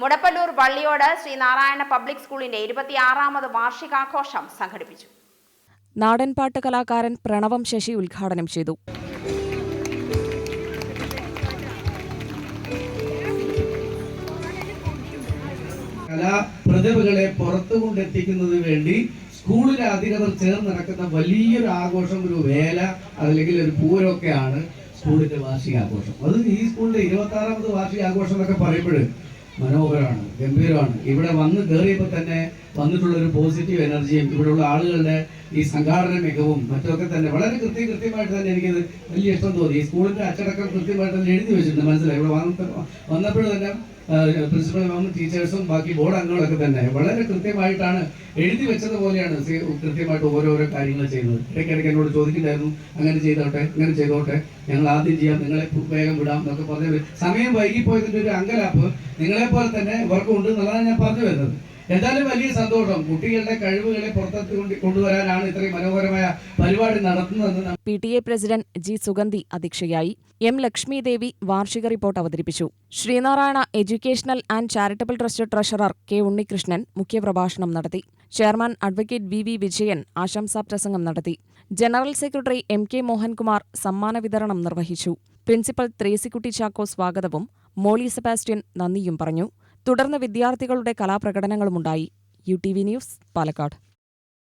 Mudappallur Valliyode Sreenarayana public സ്കൂളിന്റെ ഇരുപത്തിയാറാമത് വാർഷികാഘോഷം സംഘടിപ്പിച്ചു. നാടൻപാട്ട് കലാകാരൻ പ്രണവം ശശി ഉദ്ഘാടനം ചെയ്തു. കലാപ്രതിഭകളെ പുറത്തു കൊണ്ടെത്തിക്കുന്നതിന് വേണ്ടി സ്കൂളിലെ അധികൃതർ ചേർന്ന് നടക്കുന്ന വലിയൊരു ആഘോഷം ഒരു വേല അല്ലെങ്കിൽ ഒരു പൂരമൊക്കെയാണ് സ്കൂളിന്റെ വാർഷികാഘോഷം. അത് ഈ സ്കൂളിന്റെ ഇരുപത്തി ആറാമത് വാർഷികാഘോഷം എന്നൊക്കെ പറയുമ്പോൾ മനോഹരമാണ് ഗംഭീരമാണ്. ഇവിടെ വന്ന് കയറിയപ്പോൾ തന്നെ വന്നിട്ടുള്ള ഒരു പോസിറ്റീവ് എനർജിയും ഇവിടെയുള്ള ആളുകളുടെ ഈ സംഘാടന മികവും മറ്റൊക്കെ തന്നെ വളരെ കൃത്യ കൃത്യമായിട്ട് തന്നെ എനിക്കത് വലിയ ഇഷ്ടം തോന്നി. ഈ സ്കൂളിന്റെ അച്ചടക്കം കൃത്യമായിട്ട് തന്നെ എഴുതി വെച്ചിട്ടുണ്ട് മനസ്സിലായി? ഇവിടെ വന്ന വന്നപ്പോൾ തന്നെ പ്രിൻസിപ്പൽ മാമും ടീച്ചേഴ്സും ബാക്കി ബോർഡ് അംഗങ്ങളൊക്കെ തന്നെ വളരെ കൃത്യമായിട്ടാണ് എഴുതി വെച്ചതുപോലെയാണ് പോലെയാണ് കൃത്യമായിട്ട് ഓരോരോ കാര്യങ്ങൾ ചെയ്യുന്നത്. ഇടയ്ക്കിടയ്ക്ക് എന്നോട് ചോദിക്കുന്നുണ്ടായിരുന്നു അങ്ങനെ ചെയ്തോട്ടെ ഇങ്ങനെ ചെയ്തോട്ടെ ഞങ്ങൾ ആദ്യം ചെയ്യാം നിങ്ങളെ വേഗം വിടാം എന്നൊക്കെ പറഞ്ഞു സമയം വൈകിപ്പോയതിന്റെ ഒരു അങ്കലാപ്പ് നിങ്ങളെപ്പോലെ തന്നെ ഇവർക്കും ഉണ്ട് എന്നുള്ളതാണ് ഞാൻ പറഞ്ഞു വരുന്നത്. എന്തായാലും വലിയ സന്തോഷം. കുട്ടികളുടെ കഴിവുകളെ പുറത്തെത്തി കൊണ്ട് കൊണ്ടുവരാനാണ് ഇത്രയും മനോഹരമായ പരിപാടി നടത്തുന്നതെന്ന് P T A president G Sugandhi അധ്യക്ഷയായി എം ലക്ഷ്മി ദേവി വാർഷിക റിപ്പോർട്ട് അവതരിപ്പിച്ചു. Sreenarayana educational and charitable trust treasurer K Unnikrishnan മുഖ്യപ്രഭാഷണം നടത്തി. Chairman advocate V V Vijayan ആശംസാ പ്രസംഗം നടത്തി. General secretary M K Mohankumar സമ്മാന വിതരണം നിർവഹിച്ചു. പ്രിൻസിപ്പൽ ത്രേസിക്കുട്ടി ചാക്കോ സ്വാഗതവും മോളി സെബാസ്റ്റ്യൻ നന്ദിയും പറഞ്ഞു. തുടർന്ന് വിദ്യാർത്ഥികളുടെ കലാപ്രകടനങ്ങളുമുണ്ടായി. U T V news Palakkad.